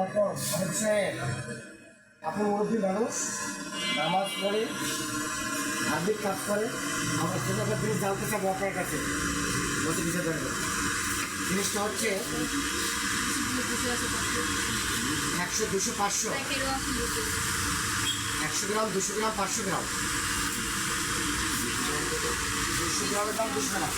সাহেব সাহেব আপনি মুরব্বী মানুষ নামাজ পড়ে আর্মিক কাজ করে আমার একটা জিনিস জানতে চাবো আপনার কাছে বলতে কিছু জানবে জিনিসটা হচ্ছে একশো দুশো পাঁচশো একশো গ্রাম দুশো গ্রাম পাঁচশো গ্রাম দুশো গ্রামের দাম দুশো টাকা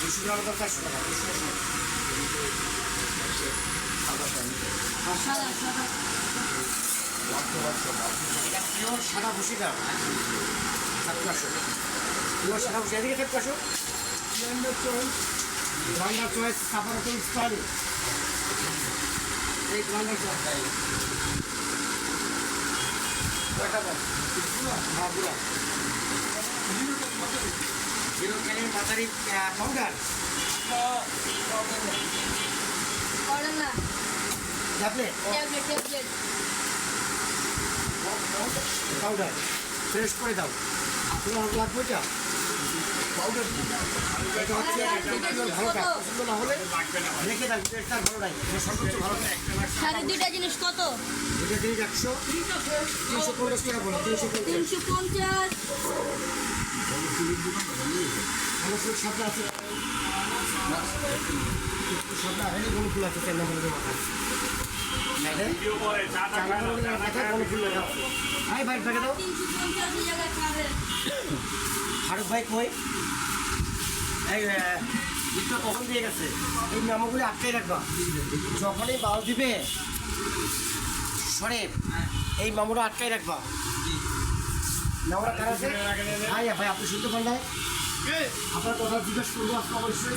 দুশো গ্রামের দাম চারশো টাকা দুশো টাকা এটা পিওর সাদা ভুসি দাম আসো পিওর সাদা ভুসি এদিকে সাতশো আসো গ্রান্ডার চয়েস কাপড় তো স্টাইল এই গ্রান্ডার চয়েস কয়টা বল হ্যাঁ বুড়া জিরো ক্যালের মাথারি পাউডার ট্যাবলেট পাউডার ফ্রেশ করে দাও। তোমার লাগবে এটা? পাউডার এটা হচ্ছে ভালোটা পছন্দ না হলে রেখে দাও এটা ভালো নাই সর্বোচ্চ ভালো সাড়ে দুইটা জিনিস কত? একশো তিনশো পঞ্চাশ টাকা বলো তিনশো তিনশো পঞ্চাশ। ভালো ফুল আছে। ফারুক ভাই কই এই দিয়ে গেছে এই নামগুলি আটকাই রাখবা। যখনই বাল দিবে সরে এই মামুটা আটকাই রাখবা নামটা কার আছে ভাই ভাই আপনি শুনতে পান নাই আপনার কথা জিজ্ঞেস করব আজকে অবশ্যই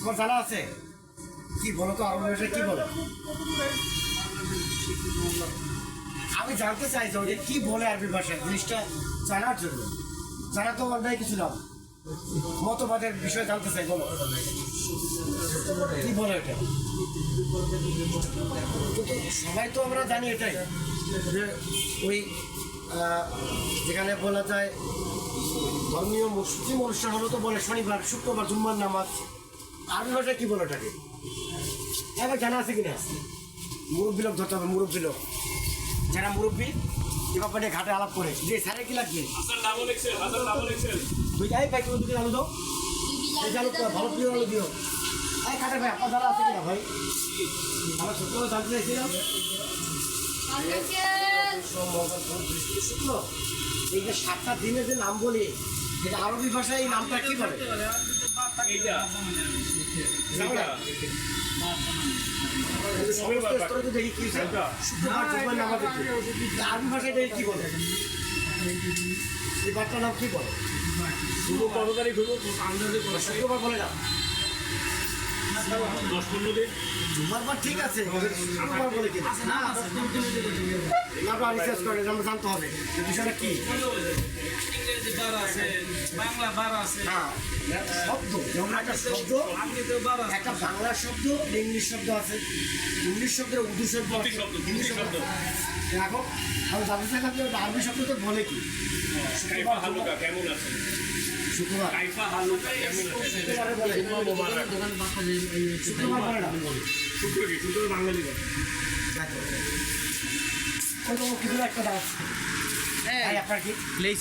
তোমার জানা আছে? কি বলো তো, আরবি ভাষায় কি বলে? আমি জানতে চাই যে ওটা কি বলে আরবি ভাষায়, জিনিসটা জানার জন্য। জানা তো অন্যায় কিছু না। মতবাদের বিষয়ে জানতে চাই, বলো। কি বলে এটা সবাই তো আমরা জানি এটাই, যে ওই যেখানে বলা যায়, ধর্মীয় মুসলিম অনুষ্ঠান হলো তো বলে শনিবার, শুক্রবার, জুম্মার নামাজ। ভাষায় কি বলে ওটাকে এবার জানা আছে কিনা? মুরব্বী লোক ধরতে হবে মুরব্বী লোক। যারা মুরব্বী এ ব্যাপারে ঘাটে আলাপ করে। যে স্যারে কি লাগবে? তুই যাই ভাই তুমি দুটো আলু দাও। এই আলু ভালো প্রিয় আলু দিও। এই কাটে ভাই আপনার জানা আছে কিনা ভাই? আমার ছোট জানতে চাইছিলাম। শুক্র এই যে সাতটা দিনের যে নাম বলি এটা আরবি ভাষায় এই নামটা কি বলে? জানো না? সমস্ত স্তরে তো দেখি কি শুক্রবার জুম্মার নামাজ দেখি। আরবি ভাষায় কি বলে? এই বাচ্চার নাম কি বলে? শুক্রবার। বলে বার ঠিক আছে শুক্রবার বলে কি? না না রিসার্চ করে আমরা জানতে হবে। যে বিষয়টা কি? ইংরেজি বার আছে বাংলা বার আছে হ্যাঁ শব্দ যেমন একটা শব্দ আছে একটা বাংলা শব্দ ইংলিশ শব্দ আছে। ইংলিশ শব্দের উর্দু শব্দ আছে হিন্দি শব্দ দেখো আমি জানতে চাইলাম যে আরবি শব্দ তো বলে কি? শুক্রবার। শুক্রবার শুক্রবারে বলে। শুক্রবার দেখো কিছু একটা ভাই আপনার কি